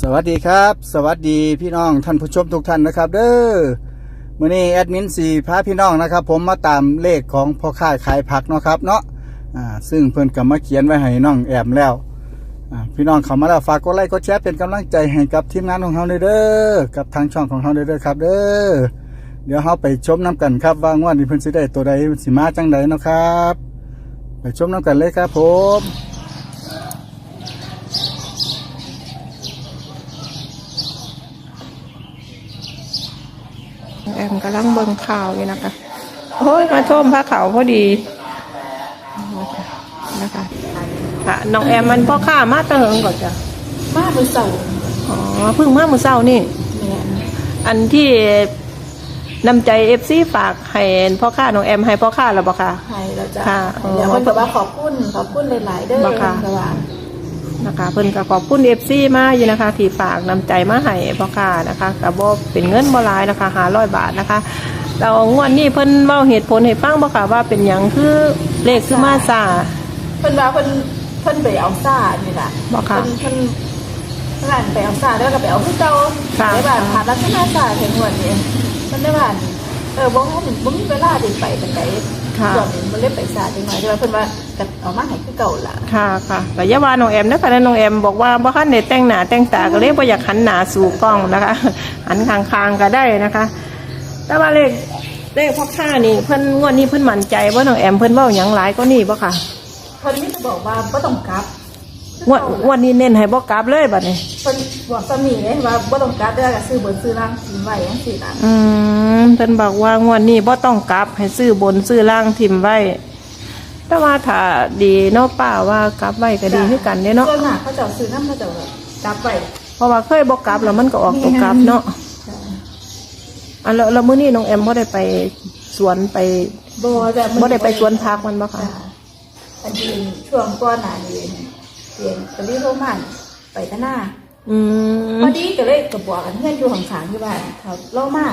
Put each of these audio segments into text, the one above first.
สวัสดีครับ สวัสดีพี่น้องท่านผู้ชมทุกท่านนะครับ เด้อมื่อนี้แอดมินสี่พาพี่น้องนะครับ ผมมาตามเลขของพ่อค้าขายผักเนาะครับเนาะอ่าซึ่งเพิ่นก็มาเขียนไว้ให้น้องแอมแล้วอ่าพี่น้องเขามาแล้วฝากกดไลค์กดแชร์เป็นกำลังใจให้กับทีมงานของเราเด้อกับทางช่องของเราเด้อครับ เด้อเดี๋ยวเราไปชมน้กันครับว่างวดนี้เพิ่นสิได้ตัวใดสิมาจังใดเนาะครับ ไปชมน้กันเลยครับผม แอมกำลังเบิ่งข่าวอยู่นะคะโอ้ยมาชมพระเขาวพอดีนะคะค่ะน้องแอมมันพ่อข้ามาเตะเหิงก่อนจ้ะมามือเสาร์อ๋อเพิ่งมาเมื่อเช้านี่แม่นอันที่นำใจเอฟซีฝากให้พ่อข้าน้องแอมให้พ่อข้าแล้วบ่ค่ะให้เราจะค่ะอ๋อเดี๋ยวคนบอกว่าขอบคุณขอบคุณหลายๆเด้อบ่ค่ะแต่ว่า นะคะเพิ่นก็ขอบคุณเอฟซีมาอยู่นะคะที่ฝากนำใจมาให้พ่อข้านะคะกับบ่เป็นเงินบ่หลายนะคะหาร้อยบาทนะคะเรางวดนี้เพิ่นเว้าเหตุผลให้ฟังบ่ค่ะว่าเป็นหยังคือเลขคือมาซาเพิ่นว่าเพิ่นเพิ่นไปเอาซ่านี่ล่ะบ่ค่ะเพิ่นเพิ่นเพิ่นไปเอาซ่าแล้วก็ไปเอาคือเก่าค่ะในบ้านผ่านรัฐนาซ่าแห่งวันนี้เพิ่นได้บ้านเออบ่ฮู้บ่มีเวลาได้ไปปานใด ค่ะ ส่วนนี้มันเลยไปซ่าจังหน่อยแต่ว่าเพิ่นว่าก็เอามาให้คือเก่าล่ะค่ะค่ะแต่อยาว่าน้องแอมนะคะน้องแอมบอกว่าบ่คันได้แต่งหน้าแต่งตาก็เลยบ่อยากหันหน้าสู่กล้องนะคะ หันข้างๆก็ได้นะคะ แต่ว่าเลขเลขพ่อค้านี่เพิ่นงวดนี้เพิ่นมั่นใจว่าน้องแอมเพิ่นเว้าหยังหลายก็นี่บ่ค่ะ เพิ่นมีแต่บอกว่าบ่ต้องกลับ งวดงวดนี้เน้นให้บ่กลับเลยบัดนี้ เพิ่นบอกสามีเลยว่าบ่ต้องกลับเด้อก็ซื้อเบิดซื้อล่างกินไว้จังซี่ล่ะอืมเพิ่นบอกว่างวดนี้บ่ต้องกลับให้ซื้อบนซื้อล่างทิมไว้ แต่ว่าถ้าดีเนาะป้าว่ากลับไว้ก็ดีคือกันเด้เนาะส่วนมากเขาจะเอาซื้อน้ำเขาจะเอากลับไปเพราะว่าเคยบ่กลับแล้วมันก็ออกตัวกลับเนาะอันแล้วแล้วมื้อนี้น้องแอมบ่ได้ไปสวนไปบ่แต่บ่ได้ไปสวนพักมันบ่ค่ะอันนี้ช่วงก่อนหน้านี้ เปลี่ยนไปรีโรมันไปตะหน้าอืมพอดีก็เลยก็บอกกันเพื่อนอยู่ข้างๆที่บ้านเขาเล่ามา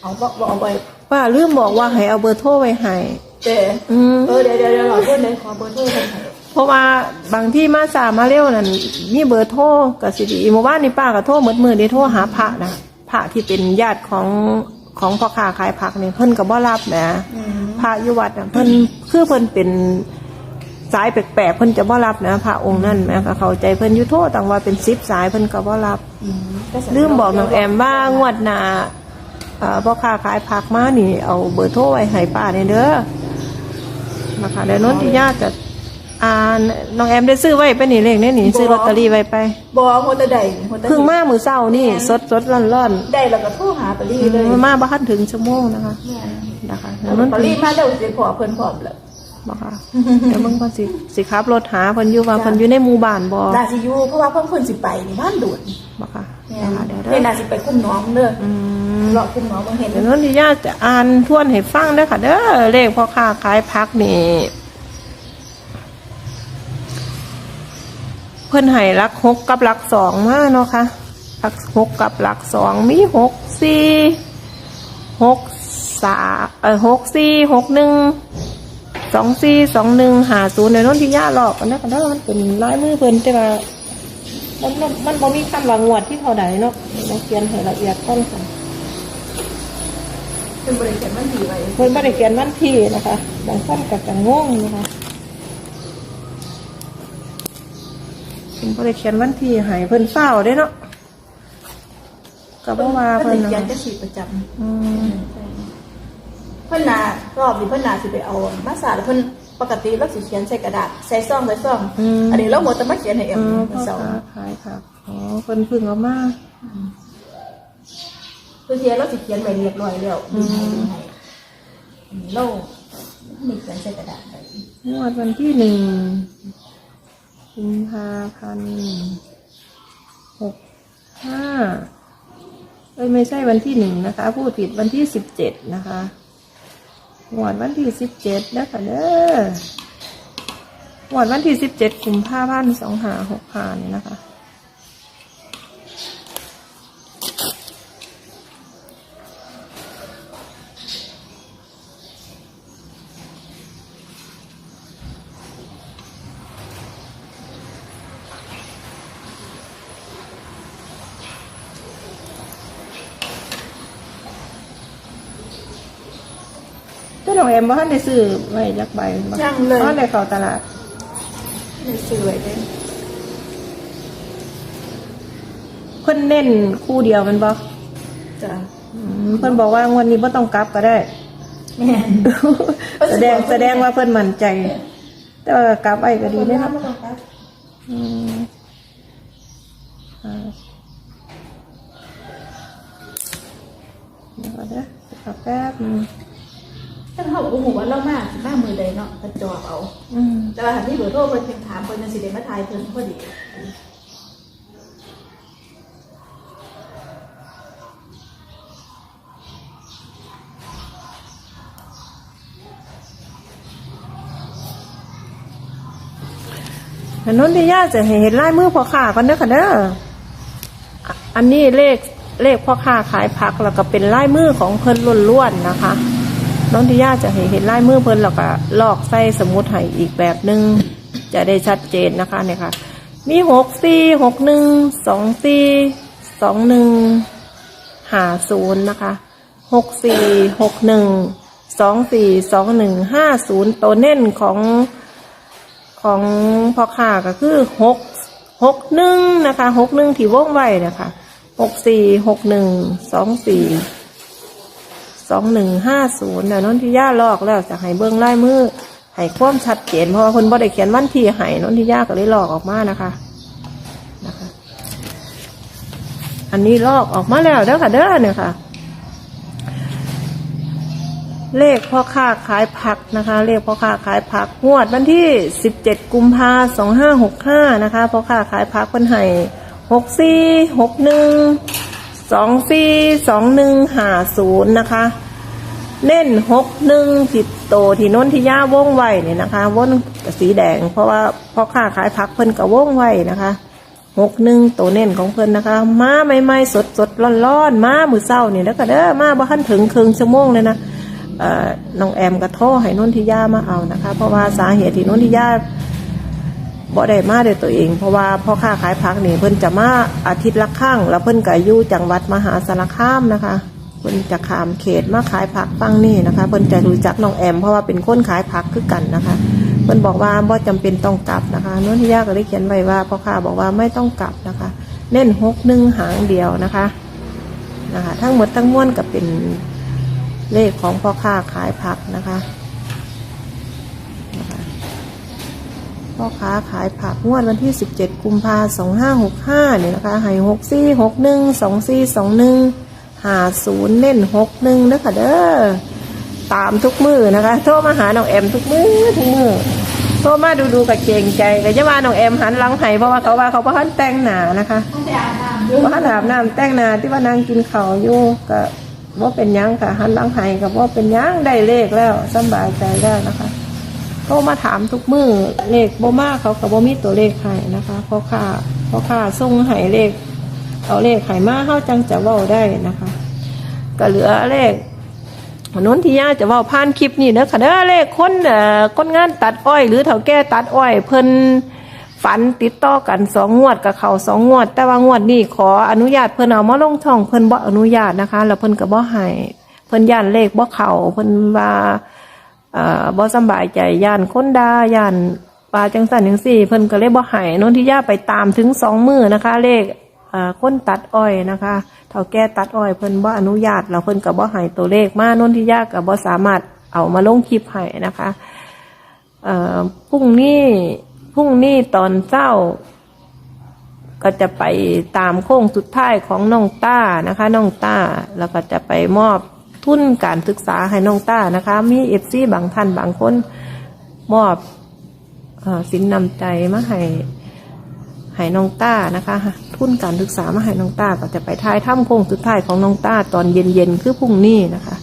เอาบอกบอกเอาไว้ป้าลืมบอกว่าให้เอาเบอร์โทรไว้ให้เจออืมเออเดี๋ยวเดี๋ยวเดี๋ยวรอเพื่อนเลยขอเบอร์โทรเพิ่นให้เพราะว่าบางที่มาสามาเร็วนั่นมีเบอร์โทรก็สิดีเมื่อวานนี่ป้าก็โทรหมดมือได้โทรหาพระนะพระที่เป็นญาติของของพ่อค้าขายผักนี่เพิ่นก็บ่รับนะอืมพระอยู่วัดน่ะเพิ่นคือเพิ่นเป็น สายแปลกๆเพิ่นจะบ่รับนะพระองค์นั่นแหมก็เข้าใจเพิ่นอยู่โทษต่างว่าเป็น10สายเพิ่นก็บ่รับอืมก็สำหรับลืมบอกน้องแอมว่างวดหน้าเอ่อพ่อค้าขายผักมานี่ เอาเบอร์โทรไว้ให้ป้าเนี่ยเด้อนะคะเดี๋ยวนนทิยาจะอ่านน้องแอมได้ซื้อไว้ไปนี่เลขนี่นี่ซื้อลอตเตอรี่ไว้ไปบอกหัวตะใดหัวตะเพิ่งมามือเศร้านี่ สดสดร้อนร้อนได้แล้วก็โทรหาปรีเลยๆมาบ้านถึงชั่วโมงนะคะแม่นนะคะแล้เดี๋ยววนนปรีมาเดี๋ยวสิขอเพิ่นพร้อมแล้ว บอกค่ะเดี๋ยวมึงก็สิสิขับรถหาเพิ่นอยู่ว่าเพิ่นอยู่ในหมู่บ้านบ่น่าสิอยู่เพราะว่าเพิ่นเพิ่นสิไปนี่บ้านดุดบอกค่ะแม่นะคะนเดี๋ยวเพิ่นเด้อน่าสิไปคุ้มน้องเด้ออืมรอคุ้มน้องบ่เห็นเดี๋ยวนนทิยาจะอ่านทวนให้ฟังเด้อค่ะ เด้อเลขพ่อค้าขายผักนี่เพิ่นให้หลักหกกับหลักสองมาเนาะค่ะหลักหกกับหลักสองมีหกสี่หกสาเออหกสี่หกหนึ่ง สองสี่สองหนึ่งหาศูนย์ในนนที่ย่าหลอกกันนะกันเด้อมันเป็นลายมือเพิ่นแต่ว่ามันมันมันบ่มีคำว่างวดที่เท่าใดเนาะเราเขียนให้ละเอียดต้นค่ะเพิ่นบ่ได้เขียนมันดีไว้เพิ่นไม่ได้เขียนวันที่นะคะบางคนก็จะงงนะคะเพิ่นไม่ได้เขียนวันที่ให้เพิ่นเฝ้าเด้เนาะก็บ่ว่าเพิ่เพิ่นนเขียนนะจะฉีดประจำอืมเพิ่นน่ะรอบนี้เพิ่นน่ะสิไปเอามาสาดเพิ่นปกติเราสิเขียนใส่กระดาษใส่ซองใส่ซองอันนี้เราหมดแต่มาเขียนให้เอ็มอืมเพิ่พ่นอเสาค้าขายค่ะอ๋อเพิ่นเพึ่งเอามาคือเทียนเราสิเขียนไว้เรียบร้อยแล้วดึงให้ดึงให้อันนี้เราไม่เขียนใส่กระดาษไปงวดวันที่หนึ่งกุมภาพันธ์หกห้าเอ้ยไม่ใช่วันที่หนึ่งนะคะ พูดผิดวันที่สิบเจ็ดนะคะ งวดวันที่สิบเจ็ดนะคะเด้องวดวันที่สิบเจ็ดกุมภาพันธ์สองหาหกหานี่นะคะ น้องแอมบ่ทันได้ซื้อไว้จักใบบ่ยังเลยบ่ทันได้เข้าตลาดในซื้อไว้เลยเพิ่นเน้นคู่เดียวแมันบ่จ้ะอืมเพิ่นบอกว่างวดนี้บ่ต้องกลับก็ได้ แม่นแสดงแสดงว่าเพิ่นมั่นใจ แต่ว่ากลับไว้ก็ดีเด้อครับบ่ต้องกลับอืมอ่าเดี๋ยวก่อนเด้อขอแป๊บนึงถ้าเขา บอกว่าหมู่ว่าเรามาสิมามือใดเนาะก็จอบเอา อืมแต่ว่าหากที่เบอร์โทรเพิ่นเพิ่นถามเพิ่นจังสิได้มาทายเพิ่นพอดีอันนู้นที่ย่าจะให้เห็นลายมือพ่อค้ากันเด้อค่ะเด้ออะอันนี้เลขเลขพ่อค้าขายผักแล้วก็เป็นลายมือของเพิ่นล้วนๆนะคะ น้องที่ย่าจะให้เห็นลายมือเพิ่นแล้วก็ลอกใส่สมุดให้อีกแบบหนึ่งจะได้ชัดเจนนะคะเนี่ยค่ะ มีหกสี่หกหนึ่งสองสี่สองหนึ่งหาศูนย์นะคะหกสี่หกหนึ่งสองสี่สองหนึ่งห้าศูนย์ตัวเน่นของของพ่อค้าก็คือหกหกหนึ่งนะคะหกหนึ่งที่วงไว้นะคะหกสี่หกหนึ่งสองสี่ สองหนึ่งห้าศูนย์นะนนทิยาลอกแล้วจะให้เบิ้งลายมือให้ความชัดเจนเพราะว่าคนบ่ได้เขียนวันที่ให้นนทิยาก็เลยลอกออกมานะคะนะคะ อันนี้ลอกออกมาแล้วเด้อค่ะเด้อเนี่ยค่ะ เลขพ่อค้าขายผักนะคะ เลขพ่อค้าขายผักงวดวันที่สิบเจ็ดกุมภาสองห้าหกห้านะคะพ่อค้าขายผักเป็นไห้หกสี่หกหนึ่ง สองสี่สองหนึ่งหาศูนย์นะคะ เน้นหกหนึ่งสิบโตที่น้นที่ย่าวงไวเนี่ยนะคะวงสีแดง เพราะว่าพ่อค้าขายผักเพิ่นกับวงไวนะคะหกหนึ่งตัวเน้นของเพิ่นนะคะ มาใหม่ๆสดสดร้อนร้อนๆมามือเศร้าเนี่ยแล้วก็เด้อมาบ่ทันถึงครึ่งชั่วโมงเลยนะเอ่อน้องแอมก็โทรให้น้นที่ย่ามาเอานะคะ เพราะว่าสาเหตุที่น้นที่ย่า บ่ได้มาด้วยตัวเอง เพราะว่าพ่อค้าขายผักนี่เพิ่นจะมาอาทิตย์ละครั้งแล้วเพิ่นก็อยู่จังหวัดมหาสารคามนะคะเพิ่นจะขามเขตมาขายผักฟังนี่นะคะเพิ่นจะรู้จักน้องแอม เพราะว่าเป็นคนขายผักคือกันนะคะเพิ่นบอกว่าบ่จำเป็นต้องกลับนะคะนนทิยาก็ได้เขียนไว้ว่าพ่อค้าบอกว่าไม่ต้องกลับนะคะ เน้นหกหนึ่งหางเดียวนะคะนะคะ ทั้งหมดทั้งมวลก็เป็นเลขของพ่อค้าขายผักนะคะ พ่อค้าขายผักงวดวันที่ 17 กุมภาสองห้าหกห้าเนี่ยนะคะให้หกสี่หกหนึ่งสองสี่สองหนึ่งหาศูนย์เน้นหกหนึ่งเด้อค่ะเด้อตามทุกมือนะคะ โทรมาหาน้องแอมทุกมือทุกมือโทรมาดูดูกับเกงใจก็จะว่าน้องแอมหันหลังให้เพราะว่าเขาว่าเขาพ่ทันแต่งหนานะคะต้องไปอาบน้ำอยู่พ่ทันอาบน้ำแต่งหนาที่ว่านางกินข้าวอยู่ก็ว่าเป็นยังค่ะหันหลังให้กับว่าเป็นยังได้เลขแล้วสบายใจแล้วนะคะ โทรมาถามทุกมือเลขโบมาเขากับบ่มีตัวเลขให้นะคะเพราะค่าเพราะค่าส่งให้เลข เอาเลขไขมาเข้าจังจะเว้าได้นะคะ ก็เหลือเลขนนที่ยาจะว้าผ่านคลิปนี้เด้อค่ะเด้อเลขคนเอ่อคนงานตัดอ้อย หรือเฒ่าแก่ตัดอ้อย เพิ่นฝันติดต่อกันสองงวดกับเขาสองงวด แต่ว่างวดนี้ขออนุญาตเพิ่นเอามาลงช่องเพิ่นบ่อนุญาตนะคะ แล้วเพิ่นก็บ่ให้เพิ่นย่านเลขบ่เขาเพิ่นว่า อ่าบ่สบายใจย่านคนดาย่านปลาจังสันจังสี่ เพิ่นก็เลยบ่ให้นนทิยาไปตามถึงสองมือนะคะ เลขอ่าคนตัดอ้อยนะคะเท่าแก่ตัดอ้อยเพิ่นบ่อนุญาตแล้วเพิ่นก็บ่ให้ตัวเลขมานนทิยาก็บ่สามารถเอามาลงคลิปให้นะคะเอ่อพรุ่งนี้พรุ่งนี้ตอนเช้าก็จะไปตามโค้งสุดท้ายของน้องต้านะคะ น้องต้าแล้วก็จะไปมอบ ทุนการศึกษาให้น้องต้านะคะ มีเอฟซีบางท่านบางคนมอบอสินนำใจมาให้ให้น้องต้านะคะ ทุนการศึกษามาให้น้องต้าก็จะไปท้ายถ้ำโค้งสุดท้ายของน้องต้าตอนเย็นๆคือพรุ่งนี้นะคะ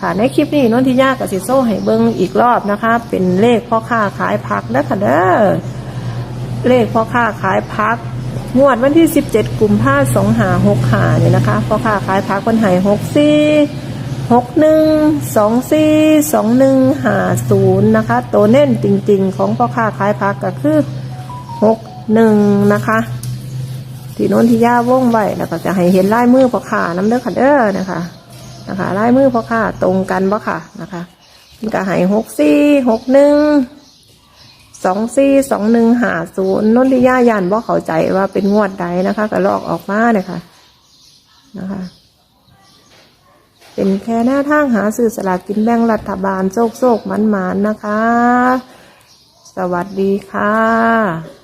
ค่ะในคลิปนี้นนทิยากับสิโซ่ให้เบิ้งอีกรอบนะคะ เป็นเลขพ่อค้าขายผักนะค่ะเด้อเลขพ่อค้าขายพักงวดวันที่ 17กุมภาสองหาหกหาเนี่ยนะคะพ่อค้าขายพักคนหายหกสี่ หกหนึ่งสองสี่สองหนึ่งหาศูนย์นะคะ ตัวเน้นจริงๆ ของพ่อค้าขายพักก็คือหกหนึ่งนะคะที่โน้นที่ย่าว่องไว้แล้วก็จะให้เห็นลายมือพ่อค้าน้ำเด้อค่ะเด้อนะคะ นะคะลายมือพ่อค้าตรงกันบ่ค่ะนะคะก็ให้หกสี่หกหนึ่งสองสี่สองหนึ่งหาศูนย์นนทิยายันว่าเข้าใจว่าเป็นงวดใดนะคะ ก็ลอกออกมาเลยค่ะนะคะ เป็นแค่หน้าทางหาสื่อสลากกินแบ่งรัฐบาลโชคโชคมันมานนะคะ สวัสดีค่ะ